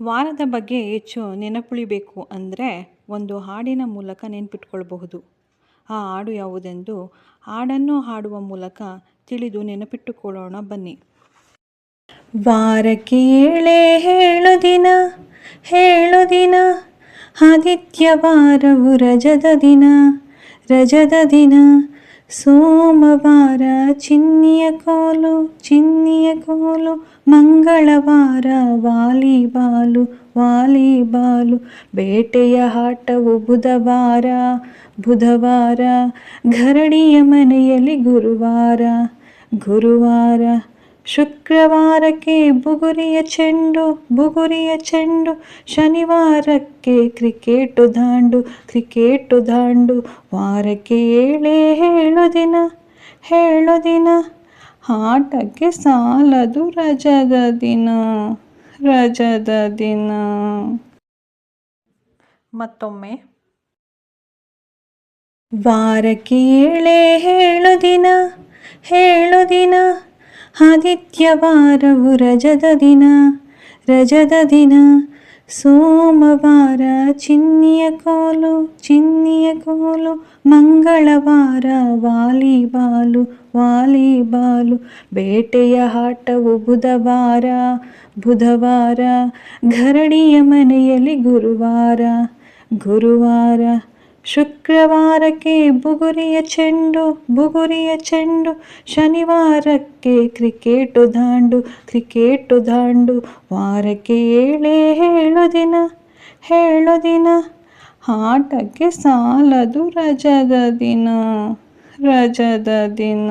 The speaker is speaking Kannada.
ವಾರದ ಬಗ್ಗೆ ಹೆಚ್ಚು ನೆನಪುಳಿಬೇಕು ಅಂದರೆ ಒಂದು ಹಾಡಿನ ಮೂಲಕ ನೆನಪಿಟ್ಕೊಳ್ಬಹುದು. ಆ ಹಾಡು ಯಾವುದೆಂದು ಹಾಡನ್ನು ಹಾಡುವ ಮೂಲಕ ತಿಳಿದು ನೆನಪಿಟ್ಟುಕೊಳ್ಳೋಣ ಬನ್ನಿ. ವಾರಕ್ಕೆ ಏಳೇ ಹೇಳು ದಿನ ಹೇಳು ದಿನ ಆದಿತ್ಯವಾರವು ರಜದ ದಿನ ರಜದ ದಿನ ಸೋಮವಾರ ಚಿನ್ನಿಯ ಕೋಲು ಚಿನ್ನಿಯ ಕೋಲು, ಮಂಗಳವಾರ ವಾಲಿಬಾಲು ವಾಲಿಬಾಲು, ಬೇಟೆಯ ಆಟವು ಬುಧವಾರ ಬುಧವಾರ, ಗರಡಿಯ ಮನೆಯಲ್ಲಿ ಗುರುವಾರ ಗುರುವಾರ. ಶುಕ್ರವಾರಕ್ಕೆ ಬುಗುರಿಯ ಚೆಂಡು ಬುಗುರಿಯ ಚೆಂಡು, ಶನಿವಾರಕ್ಕೆ ಕ್ರಿಕೆಟು ದಾಂಡು ಕ್ರಿಕೆಟು ದಾಂಡು, ವಾರಕ್ಕೆ ಏಳೇ ಹೇಳು ದಿನ ಹೇಳು ದಿನ, ಆಟಕ್ಕೆ ಸಾಲದು ರಜದ ದಿನ ರಜದ ದಿನ. ಮತ್ತೊಮ್ಮೆ. ವಾರಕ್ಕೆ ಏಳೇ ಹೇಳು ದಿನ ಹೇಳು ದಿನ ಆದಿತ್ಯವಾರವು ರಜದ ದಿನ. ರಜದ ದಿನ. ಸೋಮವಾರ ಚಿನ್ನಿಯ ಕೋಲು ಚಿನ್ನಿಯ ಕೋಲು. ಮಂಗಳವಾರ ವಾಲಿಬಾಲು ವಾಲಿಬಾಲು. ಬೇಟೆಯ ಆಟವು ಬುಧವಾರ ಬುಧವಾರ. ಘರಡಿಯ ಮನೆಯಲ್ಲಿ ಗುರುವಾರ ಗುರುವಾರ. ಶುಕ್ರವಾರಕ್ಕೆ ಬುಗುರಿಯ ಚೆಂಡು ಬುಗುರಿಯ ಚೆಂಡು, ಶನಿವಾರಕ್ಕೆ ಕ್ರಿಕೆಟು ದಾಂಡು ಕ್ರಿಕೆಟು ದಾಂಡು, ವಾರಕ್ಕೆ ಏಳೇ ಹೇಳು ದಿನ ಹೇಳು ದಿನ, ಆಟಕ್ಕೆ ಸಾಲದು ರಜದ ದಿನ ರಜದ ದಿನ.